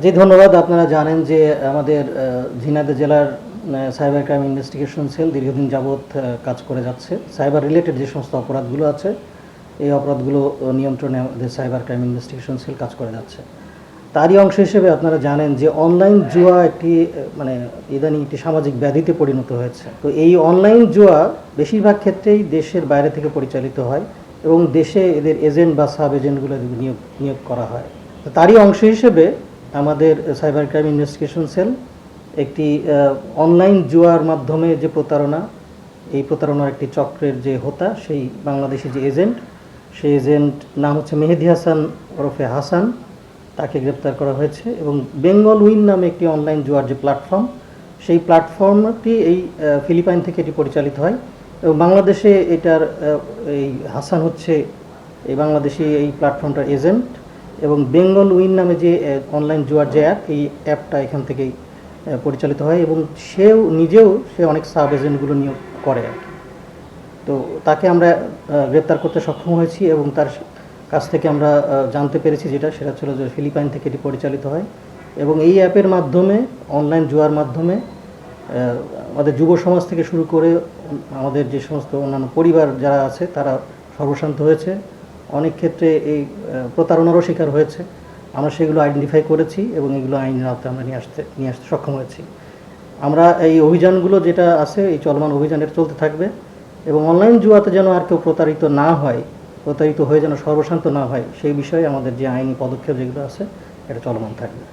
জি, ধন্যবাদ। আপনারা জানেন যে আমাদের ঝিনাইদহ জেলার সাইবার ক্রাইম ইনভেস্টিগেশন সেল দীর্ঘদিন যাবৎ কাজ করে যাচ্ছে। সাইবার রিলেটেড যে সমস্ত অপরাধগুলো আছে, এই অপরাধগুলো নিয়ন্ত্রণে আমাদের সাইবার ক্রাইম ইনভেস্টিগেশন সেল কাজ করে যাচ্ছে। তারই অংশ হিসেবে আপনারা জানেন যে অনলাইন জুয়া একটি মানে ইদানিং একটি সামাজিক ব্যাধিতে পরিণত হয়েছে। তো এই অনলাইন জুয়া বেশিরভাগ ক্ষেত্রেই দেশের বাইরে থেকে পরিচালিত হয় এবং দেশে এদের এজেন্ট বা সাব এজেন্টগুলো নিয়োগ নিয়োগ করা হয়। তো তারই অংশ হিসেবে আমাদের সাইবার ক্রাইম ইনভেস্টিগেশন সেল একটি অনলাইন জুয়ার মাধ্যমে যে প্রতারণা, এই প্রতারণার একটি চক্রের যে হোতা, সেই বাংলাদেশি যে এজেন্ট, সেই এজেন্ট নাম হচ্ছে মেহেদি হাসান ওরফে হাসান। তাকে গ্রেপ্তার করা হয়েছে এবং বেঙ্গল উইন নামে একটি অনলাইন জুয়ার যে প্ল্যাটফর্ম, সেই প্ল্যাটফর্মটি এই ফিলিপাইন থেকে এটি পরিচালিত হয় এবং বাংলাদেশে এটার এই হাসান হচ্ছে এই বাংলাদেশি এই প্ল্যাটফর্মটার এজেন্ট। এবং বেঙ্গল উইন নামে যে অনলাইন জুয়ার যে অ্যাপ এই অ্যাপটা এখান থেকেই পরিচালিত হয় এবং সেও, নিজেও সে অনেক সাব এজেন্টগুলো নিয়োগ করে আর তো তাকে আমরা গ্রেপ্তার করতে সক্ষম হয়েছি এবং তার কাছ থেকে আমরা জানতে পেরেছি যেটা, সেটা ছিল যে ফিলিপাইন থেকে এটি পরিচালিত হয় এবং এই অ্যাপের মাধ্যমে অনলাইন জুয়ার মাধ্যমে আমাদের যুব সমাজ থেকে শুরু করে, আমাদের যে সমস্ত অন্যান্য পরিবার যারা আছে, তারা সর্বশান্ত হয়েছে। অনেক ক্ষেত্রে এই প্রতারণারও শিকার হয়েছে। আমরা সেগুলো আইডেন্টিফাই করেছি এবং এগুলো আইনের আওতায় আমরা নিয়ে আসতে নিয়ে আসতে সক্ষম হয়েছি। আমরা এই অভিযানগুলো যেটা আছে, এই চলমান অভিযানের চলতে থাকবে এবং অনলাইন জুয়াতে যেন আর কেউ প্রতারিত না হয়, প্রতারিত হয়ে যেন সর্বশান্ত না হয়, সেই বিষয়ে আমাদের যে আইনি পদক্ষেপ যেগুলো আছে, এটা চলমান থাকবে।